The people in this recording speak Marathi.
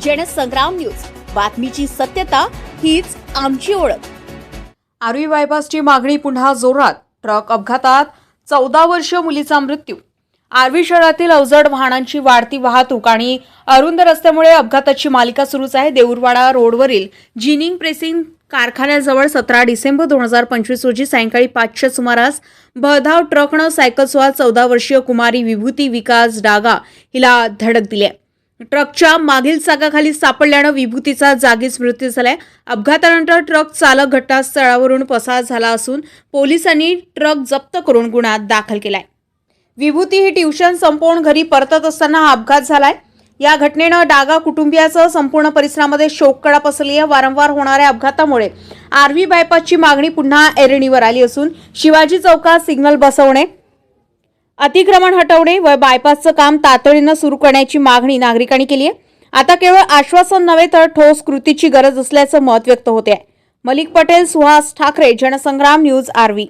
जनसंग्राम न्यूज. बातमीची सत्यता हीच आमची ओळख. आरवी बायपासची मागणी पुन्हा जोरात. ट्रक अपघातात चौदा वर्षीय मुलीचा मृत्यू. आरवी शहरातील अवजड वाहनांची वाढती वाहतूक आणि अरुंद रस्त्यामुळे अपघाताची मालिका सुरूच आहे. देऊरवाडा रोडवरील जिनिंग प्रेसिंग कारखान्याजवळ सतरा डिसेंबर दोन हजार पंचवीस रोजी सायंकाळी पाचच्या सुमारास भधाव ट्रकनं सायकलस्वार चौदा वर्षीय कुमारी विभूती विकास डागा हिला धडक दिली आहे. ट्रकच्या मागील चाकाखाली सापडल्यानं विभूतीचा जागीच मृत्यू झालाय. अपघातानंतर ट्रक चालक घटनास्थळावरून पसार झाला असून पोलिसांनी ट्रक जप्त करून गुन्हा दाखल केलाय. विभूती ही ट्युशन संपवून घरी परतत असताना हा अपघात झालाय. या घटनेनं डागा कुटुंबियासह संपूर्ण परिसरामध्ये शोककडा पसरली आहे वारंवार होणाऱ्या अपघातामुळे आरवी बायपासची मागणी पुन्हा एरणीवर आली असून शिवाजी चौकात सिग्नल बसवणे अतिक्रमण हटवणे व बायपासचं काम तातडीनं सुरू करण्याची मागणी नागरिकांनी केली आहे. आता केवळ आश्वासन नव्हे तर ठोस कृतीची गरज असल्याचं मत व्यक्त होते आहे. Malik Patel Suhas Thackeray Jansangram news RV.